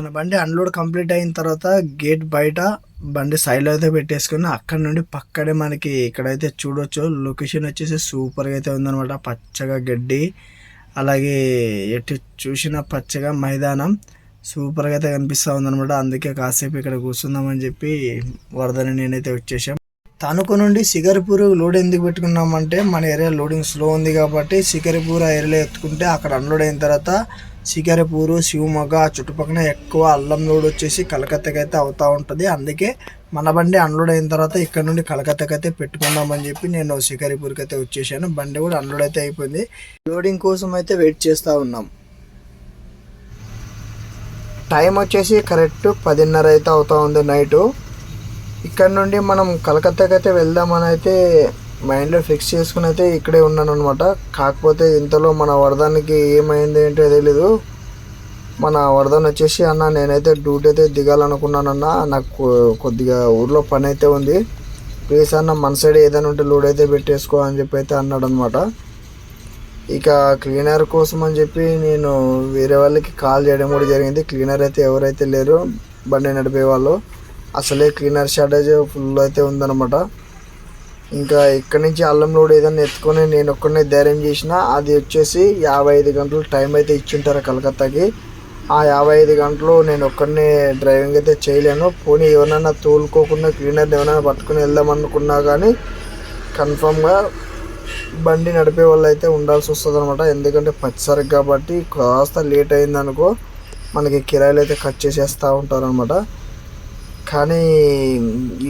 మన బండి unload complete అయిన తర్వాత గేట్ బయట బండి సైడ్లో అయితే పెట్టేసుకుని అక్కడ నుండి పక్కనే మనకి ఇక్కడైతే చూడొచ్చు. లొకేషన్ వచ్చేసి సూపర్గా అయితే ఉందనమాట పచ్చగా గడ్డి అలాగే ఎటు చూసిన పచ్చగా మైదానం. సూపర్గా అయితే కనిపిస్తూ ఉందనమాట అందుకే కాసేపు ఇక్కడ కూర్చుందామని చెప్పి వరదని నేనైతే వచ్చేసాం తణుకు నుండి సిగరిపూర్ లోడ్ ఎందుకు పెట్టుకున్నామంటే మన ఏరియా లోడింగ్ స్లో ఉంది కాబట్టి సిగరిపూర్ ఆ ఏరియాలో ఎత్తుకుంటే అక్కడ అన్లోడ్ అయిన తర్వాత సిగరిపూరు శివమొగ్గ ఆ చుట్టుపక్కల ఎక్కువ అల్లం లోడ్ వచ్చేసి కలకత్తాకి అయితే అవుతూ ఉంటుంది. అందుకే మన బండి అన్లోడ్ అయిన తర్వాత ఇక్కడ నుండి కలకత్తాకి అయితే పెట్టుకుందామని చెప్పి నేను సిగరిపూర్కి అయితే వచ్చేసాను. బండి కూడా అన్లోడ్ అయితే అయిపోయింది. లోడింగ్ కోసం అయితే వెయిట్ చేస్తూ ఉన్నాం. టైం వచ్చేసి కరెక్ట్ పదిన్నర అయితే అవుతూ ఉంది నైటు ఇక్కడ నుండి మనం కలకత్తాకి అయితే వెళ్దామని అయితే మైండ్లో ఫిక్స్ చేసుకుని అయితే ఇక్కడే ఉన్నాను అనమాట కాకపోతే ఇంతలో మన వరదానికి ఏమైంది ఏంటో తెలీదు. మన వరదన్ వచ్చేసి అన్న నేనైతే డ్యూటీ అయితే దిగాలనుకున్నానన్న నాకు కొద్దిగా ఊర్లో పని అయితే ఉంది. ప్లీజ్ అన్న మన సైడ్ ఏదైనా ఉంటే లోడ్ అయితే పెట్టేసుకో అని చెప్పి అయితే అన్నాడు అనమాట ఇక క్లీనర్ కోసం అని చెప్పి నేను వేరే వాళ్ళకి కాల్ చేయడం కూడా జరిగింది. క్లీనర్ అయితే ఎవరైతే లేరు బండి నడిపే వాళ్ళు అసలే క్లీనర్ షార్టేజ్ ఫుల్ అయితే ఉందన్నమాట. ఇంకా ఇక్కడి నుంచి అల్లం లోడ్ ఏదైనా ఎత్తుకొని నేను ఒక్కడనే ధైర్యం చేసిన అది వచ్చేసి యాభై ఐదు గంటలు టైం అయితే ఇచ్చింటారు కలకత్తాకి. ఆ యాభై ఐదు గంటలు నేను ఒక్కడనే డ్రైవింగ్ అయితే చేయలేను. పోనీ ఎవరైనా తోలుకోకుండా క్లీనర్ని ఎవరైనా పట్టుకుని వెళ్దాం అనుకున్నా కానీ కన్ఫామ్గా బండి నడిపే వాళ్ళు అయితే ఉండాల్సి వస్తుంది అనమాట ఎందుకంటే పచ్చిసరికి కాబట్టి కాస్త లేట్ అయిందనుకో మనకి కిరాయిలు అయితే కట్ చేసేస్తూ ఉంటారు అనమాట కానీ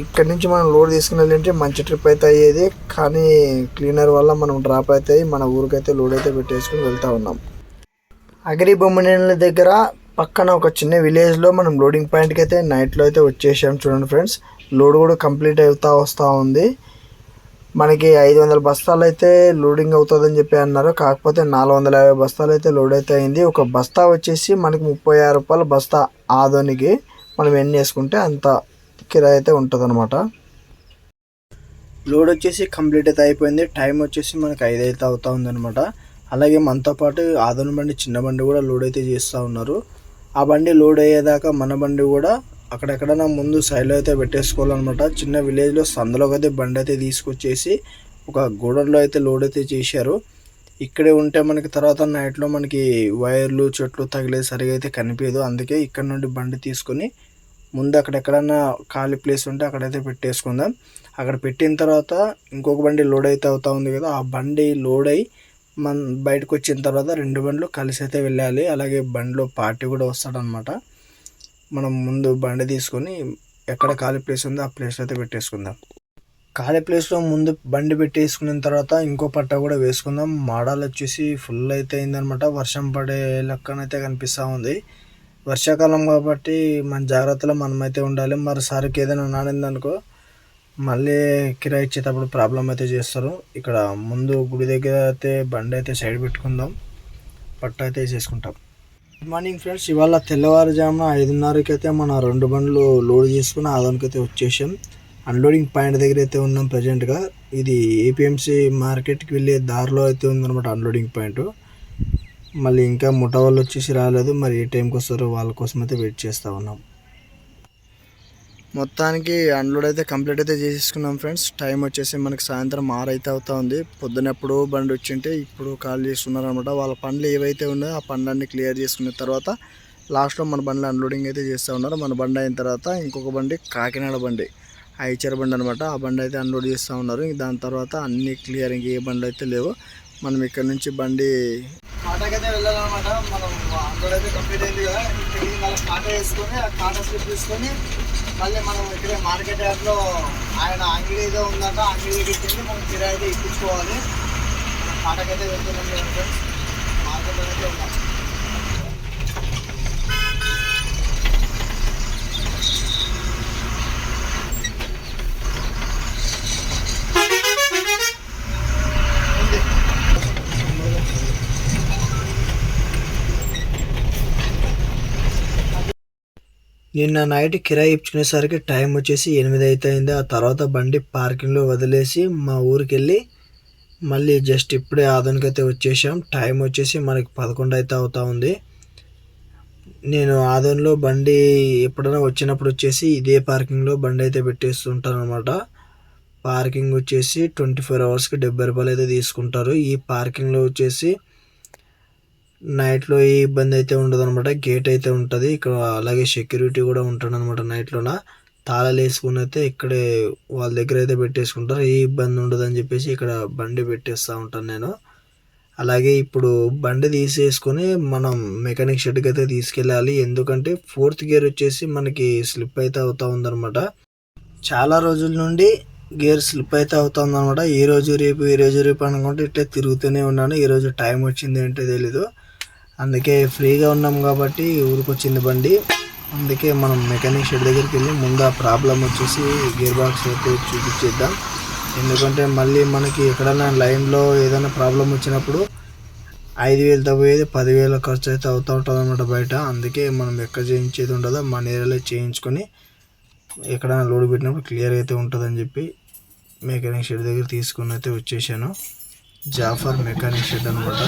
ఇక్కడి నుంచి మనం లోడ్ తీసుకుని వెళ్ళింటే మంచి ట్రిప్ అయితే అయ్యేది. కానీ క్లీనర్ వల్ల మనం డ్రాప్ అయితే మన ఊరికైతే లోడ్ అయితే పెట్టేసుకుని వెళ్తూ ఉన్నాం. అగ్రి బొమ్మనేళ్ళ దగ్గర పక్కన ఒక చిన్న విలేజ్లో మనం లోడింగ్ పాయింట్కి అయితే నైట్లో అయితే వచ్చేసాం చూడండి ఫ్రెండ్స్ లోడ్ కూడా కంప్లీట్ అవుతా వస్తూ ఉంది. మనకి ఐదు వందల బస్తాలు అయితే లోడింగ్ అవుతుందని చెప్పి అన్నారు. కాకపోతే నాలుగు వందల యాభై బస్తాలు అయితే లోడ్ అయితే అయింది. ఒక బస్తా వచ్చేసి మనకి ముప్పై ఆరు రూపాయల బస్తా ఆదోనికి. మనం ఎన్ని వేసుకుంటే అంత కిరాయి అయితే ఉంటుంది అనమాట లోడ్ వచ్చేసి కంప్లీట్ అయితే అయిపోయింది. టైం వచ్చేసి మనకి ఐదు అయితే అవుతా ఉందనమాట అలాగే మనతో పాటు ఆదోని బండి చిన్న బండి కూడా లోడ్ అయితే చేస్తూ ఉన్నారు. ఆ బండి లోడ్ అయ్యేదాకా మన బండి కూడా అక్కడెక్కడైనా ముందు సైడ్లో అయితే పెట్టేసుకోవాలన్నమాట. చిన్న విలేజ్లో సందులోకి అయితే బండి అయితే తీసుకొచ్చేసి ఒక గోడన్లో అయితే లోడ్ అయితే చేశారు. ఇక్కడే ఉంటే మనకి తర్వాత నైట్లో మనకి వైర్లు చెట్లు తగిలే సరిగా అయితే కనిపించదు. అందుకే ఇక్కడ నుండి బండి తీసుకొని ముందు అక్కడ ఎక్కడన్నా ఖాళీ ప్లేస్ ఉంటే అక్కడైతే పెట్టేసుకుందాం. అక్కడ పెట్టిన తర్వాత ఇంకొక బండి లోడ్ అయితే అవుతా ఉంది కదా ఆ బండి లోడ్ అయి మన బయటకు వచ్చిన తర్వాత రెండు బండ్లు కలిసి అయితే వెళ్ళాలి. అలాగే బండిలో పార్టీ కూడా వస్తాడనమాట. మనం ముందు బండి తీసుకొని ఎక్కడ ఖాళీ ప్లేస్ ఉందో ఆ ప్లేస్ అయితే పెట్టేసుకుందాం. ఖాళీ ప్లేస్లో ముందు బండి పెట్టేసుకున్న తర్వాత ఇంకో పట్ట కూడా వేసుకుందాం. మాడాలు వచ్చేసి ఫుల్ అయితే అయిందనమాట. వర్షం పడే లెక్కనైతే కనిపిస్తూ ఉంది. వర్షాకాలం కాబట్టి మన జాగ్రత్తలో మనమైతే ఉండాలి. మరి సారికి ఏదైనా నానిందనుకో మళ్ళీ కిరాయి ఇచ్చేటప్పుడు ప్రాబ్లం అయితే చేస్తారు. ఇక్కడ ముందు గుడి దగ్గర అయితే బండి అయితే సైడ్ పెట్టుకుందాం. పట్ట అయితే వేసేసుకుంటాం. గుడ్ మార్నింగ్ ఫ్రెండ్స్ ఇవాళ తెల్లవారుజామున ఐదున్నరకి అయితే మన రెండు బండ్లు లోడ్ చేసుకుని ఆదానికి అయితే వచ్చేసాం. అన్లోడింగ్ పాయింట్ దగ్గర అయితే ఉన్నాం ప్రజెంట్గా ఇది ఏపీఎంసీ మార్కెట్కి వెళ్ళే దారిలో అయితే ఉందన్నమాట అన్లోడింగ్ పాయింట్ మళ్ళీ ఇంకా ముఠా వాళ్ళు వచ్చేసి రాలేదు. మరి ఏ టైంకి వస్తారో వాళ్ళ కోసం అయితే వెయిట్ చేస్తూ ఉన్నాం. మొత్తానికి అన్లోడ్ అయితే కంప్లీట్ అయితే చేసేసుకున్నాం ఫ్రెండ్స్. టైం వచ్చేసి మనకి సాయంత్రం ఆరు అయితే అవుతా ఉంది. పొద్దున ఎప్పుడో బండి వచ్చింటే ఇప్పుడు కాల్ చేస్తున్నారు అనమాట వాళ్ళ పనులు ఏవైతే ఉన్నాయో ఆ పనులన్నీ క్లియర్ చేసుకున్న తర్వాత లాస్ట్లో మన బండ్లు అన్లోడింగ్ అయితే చేస్తూ ఉన్నారు. మన బండి అయిన తర్వాత ఇంకొక బండి కాకినాడ బండి ఐచర్ బండి అనమాట ఆ బండి అయితే అన్లోడ్ చేస్తూ ఉన్నారు. దాని తర్వాత అన్ని క్లియర్ ఇంక ఏ బండ్లు అయితే లేవు. మనం ఇక్కడ నుంచి బండి కాటాకైతే వెళ్ళాలన్నమాట. మనం అన్లోడ్ అయితే కంప్లీట్ అయింది కదా. ఇక్కడికి మళ్ళీ కాటా వేసుకొని ఆ కాటా స్లిప్ తీసుకొని మళ్ళీ మనం ఇక్కడే మార్కెట్ యార్డ్లో ఆయన అంగడి ఏదో ఉందంట ఆ అంగడి దగ్గరికి వెళ్ళి మనం కిరాయి అయితే ఇప్పించుకోవాలి కాటాకైతే వెళ్తున్నాం మార్కెట్లో అయితే ఉన్నాం. నిన్న నైట్ కిరాయి ఇచ్చుకునేసరికి టైం వచ్చేసి ఎనిమిది అయితే అయింది ఆ తర్వాత బండి పార్కింగ్లో వదిలేసి మా ఊరికి వెళ్ళి మళ్ళీ జస్ట్ ఇప్పుడే ఆదోనికి అయితే వచ్చేసాం. టైం వచ్చేసి మనకి పదకొండు అయితే అవుతా ఉంది. నేను ఆదోన్లో బండి ఎప్పుడైనా వచ్చినప్పుడు వచ్చేసి ఇదే పార్కింగ్లో బండి అయితే పెట్టేస్తుంటాను అనమాట పార్కింగ్ వచ్చేసి ట్వంటీ ఫోర్ అవర్స్కి డెబ్బై రూపాయలు అయితే తీసుకుంటారు. ఈ పార్కింగ్లో వచ్చేసి నైట్లో ఏ ఇబ్బంది అయితే ఉండదు అనమాట గేట్ అయితే ఉంటుంది. ఇక్కడ అలాగే సెక్యూరిటీ కూడా ఉంటాడు అనమాట నైట్లోన తాళాలు వేసుకుని అయితే ఇక్కడే వాళ్ళ దగ్గర అయితే పెట్టేసుకుంటారు. ఏ ఇబ్బంది ఉండదు అని చెప్పేసి ఇక్కడ బండి పెట్టేస్తూ ఉంటాను నేను. అలాగే ఇప్పుడు బండి తీసేసుకొని మనం మెకానిక్ షెడ్కి అయితే తీసుకెళ్ళాలి. ఎందుకంటే ఫోర్త్ గేర్ వచ్చేసి మనకి స్లిప్ అయితే అవుతూ ఉందన్నమాట. చాలా రోజుల నుండి గేర్ స్లిప్ అయితే అవుతుంది అనమాట ఈ రోజు రేపు ఈ రోజు రేపు అనుకుంటే ఇట్లా తిరుగుతూనే ఉన్నాను. ఈ రోజు టైం వచ్చింది ఏంటో తెలీదు. అందుకే ఫ్రీగా ఉన్నాం కాబట్టి ఊరికొచ్చింది బండి. అందుకే మనం మెకానిక్ షెడ్ దగ్గరికి వెళ్ళి ముందు ఆ ప్రాబ్లం వచ్చేసి గేర్ బాక్స్ అయితే చూపించేద్దాం. ఎందుకంటే మళ్ళీ మనకి ఎక్కడైనా లైన్లో ఏదైనా ప్రాబ్లం వచ్చినప్పుడు ఐదు వేలతో పోయేది పదివేల ఖర్చు అయితే అవుతూ ఉంటుంది అనమాట బయట. అందుకే మనం ఎక్కడ చేయించేది ఉండదో మన ఏరియాలో చేయించుకొని ఎక్కడైనా లోడ్ పెట్టినప్పుడు క్లియర్ అయితే ఉంటుందని చెప్పి మెకానిక్ షెడ్ దగ్గర తీసుకుని అయితే వచ్చేసాను. జాఫర్ మెకానిక్ షెడ్ అనమాట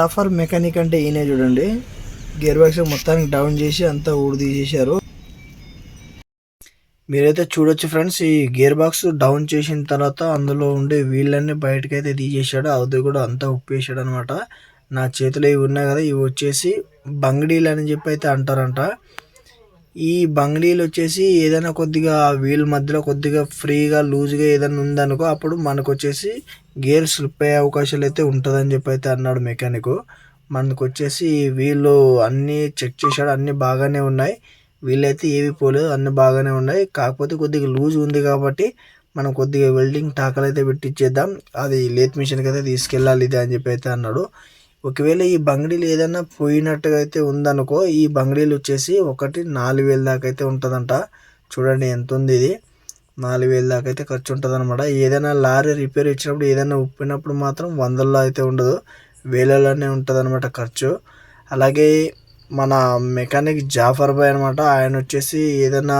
జాఫర్ మెకానిక్ అంటే ఈయనే చూడండి. గేర్ బాక్స్ మొత్తానికి డౌన్ చేసి అంతా ఊడి తీసేశారు. మీరైతే చూడొచ్చు ఫ్రెండ్స్ ఈ గేర్ బాక్స్ డౌన్ చేసిన తర్వాత అందులో ఉండే వీళ్ళన్నీ బయటకు అయితే తీసేసాడు అది కూడా అంతా ఉప్పేసాడు అనమాట నా చేతిలో ఇవి ఉన్నాయి కదా ఇవి వచ్చేసి బంగడీలు అని చెప్పి అయితే అంటారంట. ఈ బంగ్లీలు వచ్చేసి ఏదైనా కొద్దిగా వీల్ మధ్యలో కొద్దిగా ఫ్రీగా లూజ్గా ఏదైనా ఉందనుకో అప్పుడు మనకు వచ్చేసి గేర్ స్లిప్ అయ్యే అవకాశాలు అయితే ఉంటుందని చెప్పి అయితే అన్నాడు మెకానిక్. మనకు వచ్చేసి వీళ్ళు అన్నీ చెక్ చేశాడు అన్నీ బాగానే ఉన్నాయి. వీళ్ళైతే ఏవి పోలేదు అన్నీ బాగానే ఉన్నాయి. కాకపోతే కొద్దిగా లూజ్ ఉంది కాబట్టి మనం కొద్దిగా వెల్డింగ్ టాకలు అయితే పెట్టించేద్దాం అది లేత్ మిషన్కి అయితే తీసుకెళ్ళాలి ఇది అని చెప్పి అయితే అన్నాడు. ఒకవేళ ఈ బంగిడీలు ఏదైనా పోయినట్టుగా అయితే ఉందనుకో ఈ బంగిడీలు వచ్చేసి ఒకటి నాలుగు వేల దాకా అయితే ఉంటుందంట. చూడండి ఎంత ఉంది ఇది. నాలుగు వేల దాకా అయితే ఖర్చు ఉంటుంది అనమాట ఏదైనా లారీ రిపేర్ ఇచ్చినప్పుడు ఏదైనా ఉప్పినప్పుడు మాత్రం వందల్లో అయితే ఉండదు. వేలలోనే ఉంటుంది అనమాట ఖర్చు. అలాగే మన మెకానిక్ జాఫర్ బాయ్ అనమాట ఆయన వచ్చేసి ఏదైనా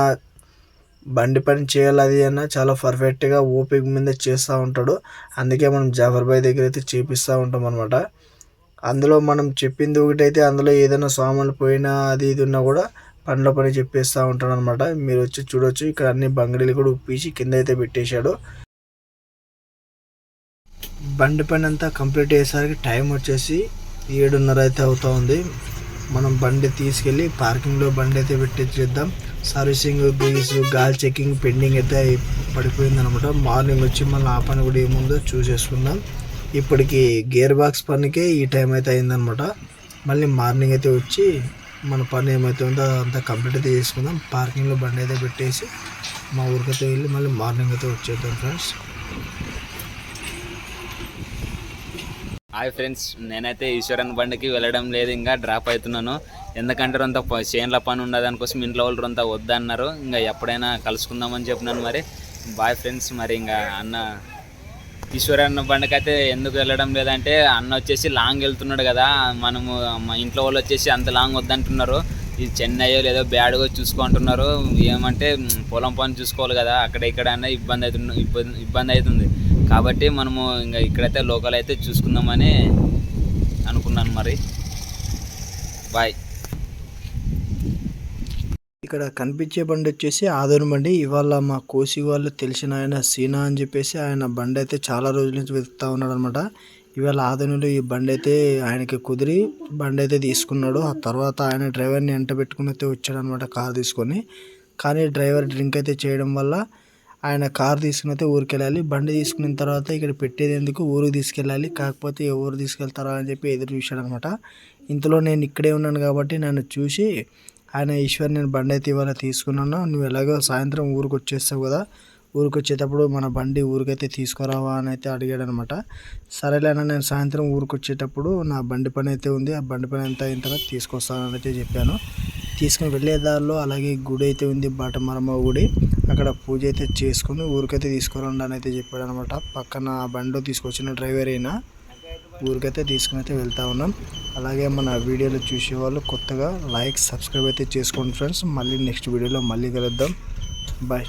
బండి పని చేయాలి అది అయినా చాలా పర్ఫెక్ట్గా ఓపిక మీద చేస్తూ ఉంటాడు. అందుకే మనం జాఫర్ బాయ్ దగ్గర అయితే చేపిస్తూ ఉంటాం అనమాట అందులో మనం చెప్పింది ఒకటైతే అందులో ఏదైనా సామాన్లు పోయినా అది ఇది ఉన్నా కూడా పండ్ల పని చెప్పేస్తూ ఉంటాడు అనమాట మీరు వచ్చి చూడొచ్చు. ఇక్కడ అన్ని బంగడీలు కూడా ఉప్పేసి కింద అయితే పెట్టేశాడు. బండి పని అంతా కంప్లీట్ అయ్యేసరికి టైం వచ్చేసి ఏడున్నర అయితే అవుతూ ఉంది. మనం బండి తీసుకెళ్ళి పార్కింగ్లో బండి అయితే పెట్టించేద్దాం సర్వీసింగ్ గ్రీస్ గాలి చెకింగ్ పెండింగ్ అయితే పడిపోయిందనమాట మార్నింగ్ వచ్చి మళ్ళీ ఆ పని కూడా ఏముందో చూసేసుకుందాం. ఇప్పటికి గేర్ బాక్స్ పనికే ఈ టైం అయితే అయిందనమాట మళ్ళీ మార్నింగ్ అయితే వచ్చి మన పని ఏమైతే ఉందో అంతా కంప్లీట్ అయితే చేసుకుందాం. పార్కింగ్లో బండి అయితే పెట్టేసి మా ఊరికైతే వెళ్ళి మళ్ళీ మార్నింగ్ అయితే వచ్చేద్దాం ఫ్రెండ్స్ హాయ్ ఫ్రెండ్స్ నేనైతే ఈశ్వరన్ బండికి వెళ్ళడం లేదు ఇంకా డ్రాప్ అవుతున్నాను. ఎందుకంటే రొంత చేన్ల పని ఉన్నది ఇంట్లో వాళ్ళు రొంత వద్దన్నారు. ఇంకా ఎప్పుడైనా కలుసుకుందామని చెప్పినాను మరి. బాయ్ ఫ్రెండ్స్ మరి ఇంకా అన్న ఈశ్వరన్న బండికి అయితే ఎందుకు వెళ్ళడం లేదంటే అన్న వచ్చేసి లాంగ్ వెళ్తున్నాడు కదా మనము మా ఇంట్లో వాళ్ళు వచ్చేసి అంత లాంగ్ వద్దంటున్నారు. ఇది చెన్నై లేదో బ్యాడ్గా చూసుకుంటున్నారు. ఏమంటే పొలం పని చూసుకోవాలి కదా అక్కడ ఇక్కడ అన్న ఇబ్బంది అవుతుంది ఇబ్బంది ఇబ్బంది అవుతుంది. కాబట్టి మనము ఇంకా ఇక్కడైతే లోకల్ అయితే చూసుకుందామని అనుకున్నాను మరి. బాయ్. ఇక్కడ కనిపించే బండి వచ్చేసి ఆదోని బండి. ఇవాళ మా కోసి వాళ్ళు తెలిసిన ఆయన సీనా అని చెప్పేసి ఆయన బండి అయితే చాలా రోజుల నుంచి వెతుకుతా ఉన్నాడు అనమాట ఇవాళ ఆదోనిలో ఈ బండి అయితే ఆయనకి కుదిరి బండి అయితే తీసుకున్నాడు. ఆ తర్వాత ఆయన డ్రైవర్ని ఎంట పెట్టుకుని అయితే వచ్చాడు అనమాట కార్ తీసుకొని. కానీ డ్రైవర్ డ్రింక్ అయితే చేయడం వల్ల ఆయన కార్ తీసుకుని అయితే ఊరికి వెళ్ళాలి. బండి తీసుకున్న తర్వాత ఇక్కడ పెట్టేది ఎందుకు? ఊరికి తీసుకెళ్ళాలి. కాకపోతే ఎవరు తీసుకెళ్తారా అని చెప్పి ఎదురు చూశాడు అనమాట ఇంతలో నేను ఇక్కడే ఉన్నాను కాబట్టి నన్ను చూసి ఆయన ఈశ్వర్ నేను బండి అయితే ఇవాళ తీసుకున్నాను. నువ్వు ఎలాగో సాయంత్రం ఊరికి వచ్చేస్తావు కదా. ఊరికి వచ్చేటప్పుడు మన బండి ఊరికైతే తీసుకురావా అని అయితే అడిగాడు అనమాట సరేలేనా నేను సాయంత్రం ఊరికి వచ్చేటప్పుడు నా బండి పని అయితే ఉంది. ఆ బండి పని అంతా అయిన తర్వాత తీసుకొస్తానని అయితే చెప్పాను. తీసుకుని వెళ్ళే దారిలో అలాగే గుడి అయితే ఉంది బాటమరమ్మ గుడి. అక్కడ పూజ అయితే చేసుకుని ఊరికైతే తీసుకురండి అని అయితే చెప్పాడు అనమాట పక్కన ఆ బండిలో తీసుకొచ్చిన డ్రైవర్ అయినా ఊరికైతే తీసుకుని అయితే వెళ్తా ఉన్నాం. అలాగే మన వీడియోలు చూసేవాళ్ళు కొత్తగా లైక్ సబ్స్క్రైబ్ అయితే చేసుకోండి ఫ్రెండ్స్. మళ్ళీ నెక్స్ట్ వీడియోలో మళ్ళీ కలుద్దాం. బాయ్.